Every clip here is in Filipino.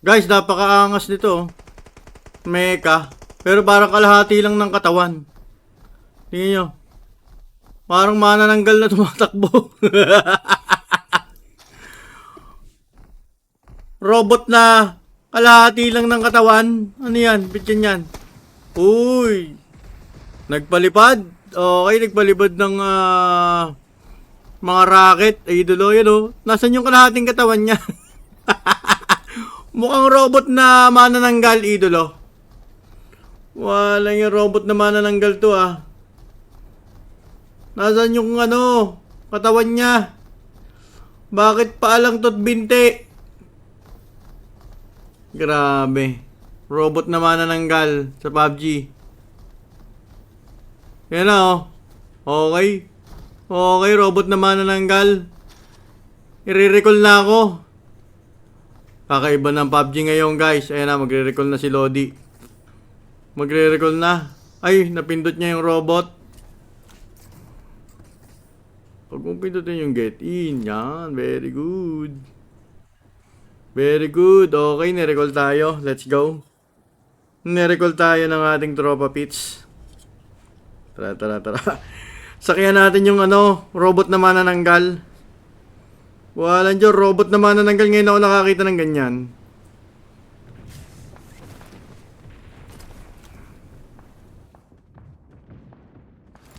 Guys, napakaangas nito. oh. Mecha. Pero parang kalahati lang ng katawan. Tingnan nyo. Parang manananggal na tumatakbo. Robot na kalahati lang ng katawan. Ano yan? Bityan yan. Uy. Nagpalipad. Okay, nagpalipad ng ah, mga rocket. Ay, idolo yun oh. Nasaan yung kalahating katawan niya? Mukhang robot na manananggal, idolo. Wala yung robot na manananggal to ah. Nasaan yung ano, katawan niya? Bakit paalang tot binte? Grabe. Robot na manananggal sa PUBG. Yan na oh. Okay. Okay, robot na manananggal. I-recall na ako. Kakaiba ng PUBG ngayon guys. Ayan na, magre-recall na si Lodi. Magre-recall na. Ay, napindot niya yung robot. Pag mong pindutin yung get in, yan. Very good. Very good. Okay, nirecall tayo. Let's go. Nirecall tayo ng ating tropa pits. Tara, tara, tara. Sakyan natin yung ano, robot na manananggal. Walang dyan, robot na manananggal. Ngayon ako nakakita ng ganyan.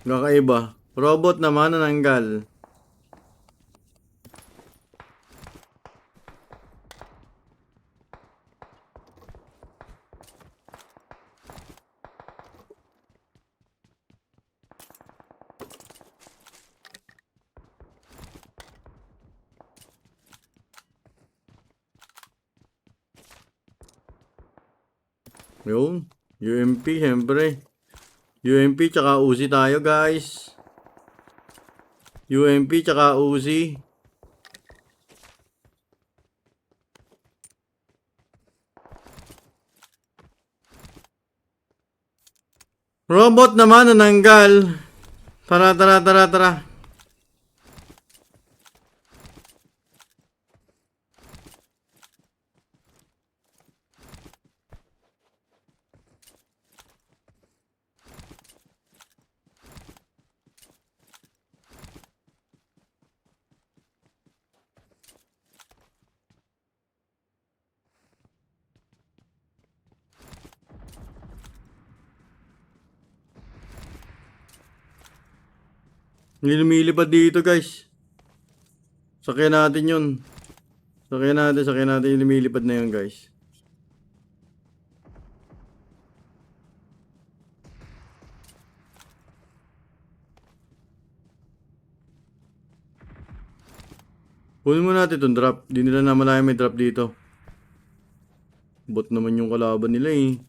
Kakaiba. Robot na manananggal. Yun. UMP, siyempre. UMP tsaka Uzi tayo, guys. UMP tsaka Uzi. Robot naman nananggal. Tara, tara, tara, tara. Hindi lumilipad dito, guys. Sakyan natin yun. Sakyan natin, sakyan natin yung na yun, guys. Kunin mo natin itong drop. Di nila naman tayo may drop dito. Bot naman yung kalaban nila eh.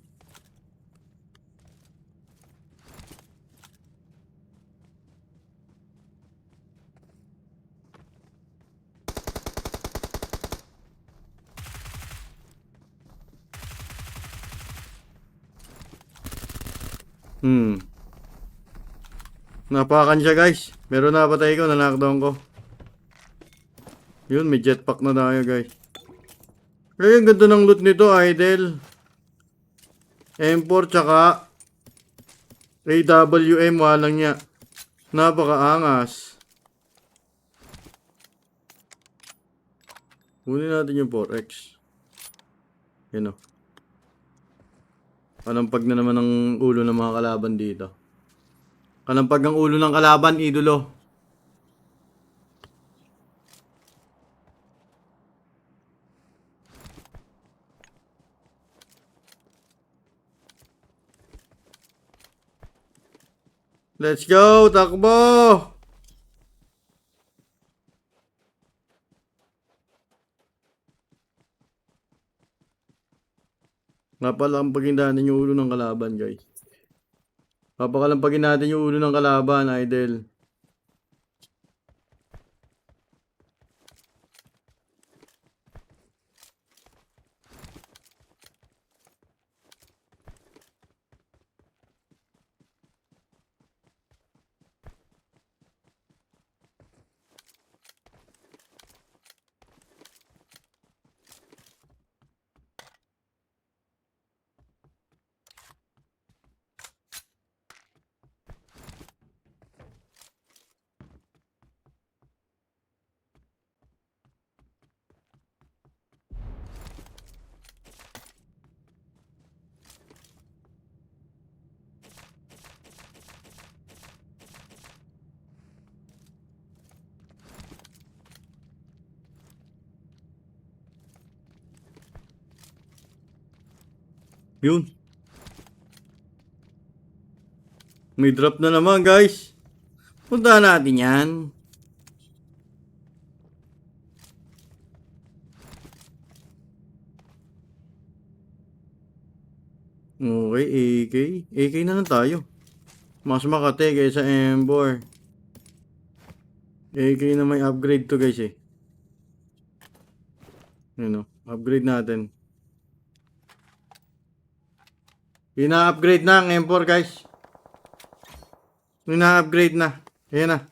Hmm. Napakan siya guys. Meron na patay ko, na-knockdown ko. Yun, may jetpack na tayo guys. Kaya ang ganda ng loot nito, idol. M4 tsaka AWM, walang niya. Napakaangas. Kunin natin yung 4X. Yan o. Kalampag na naman ang ulo ng mga kalaban dito. Kalampag ang ulo ng kalaban, idolo. Let's go, takbo! Napalampagin natin yung ulo ng kalaban, guys. Papakalampagin natin yung ulo ng kalaban, idol. Yun. May drop na naman, guys. Punta natin yan. Okay, AK. AK na lang tayo. Mas makate kaysa M4. AK na may upgrade to guys eh. Yun o, upgrade natin. Ina-upgrade na ang M4 guys. Ina-upgrade na. Ayan na.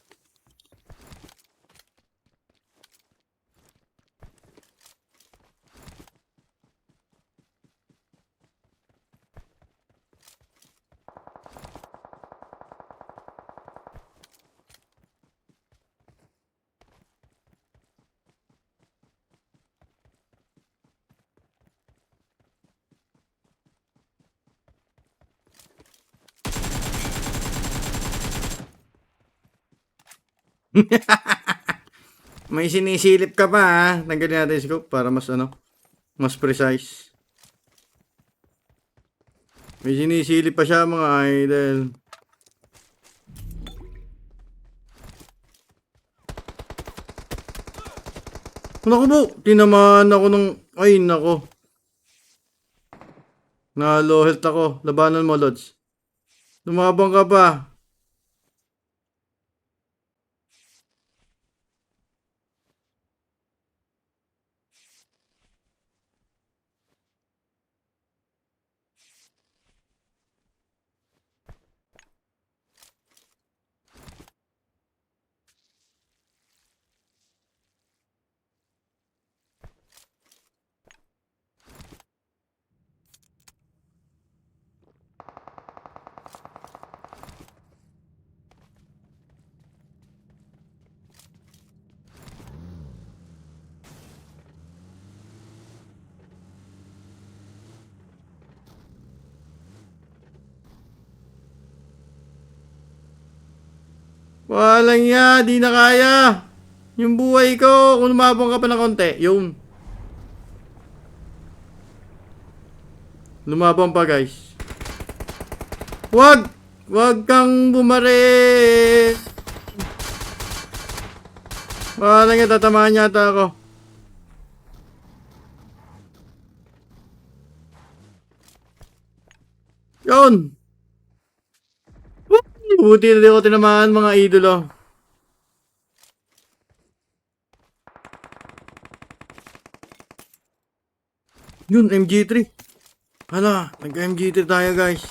May sinisilip ka pa ha. Tanggalin natin yung scope para mas ano, mas precise. May sinisilip pa siya mga idol. Naku po, tinamaan ako ng... Ay, nako. Na low health ako. Labanan mo, Lods. Lumabang ka pa. Walang ya, di na kaya. Yung buhay ko, kung lumabang ka pa ng konti, yung... Lumabang pa guys. Wag! Wag kang bumari! Walang ya, tatamaan yata ako. Yun! Buti na di ako tinamaan mga idolo. Yun, MG3. Hala, nag-MG3 tayo guys.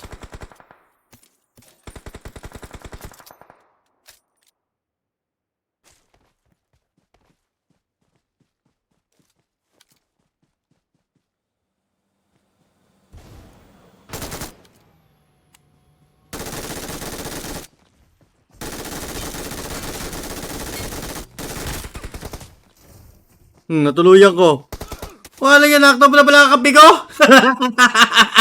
Hmm, natuluyan ko. Wala yan, nakta pala pala kakapi ko.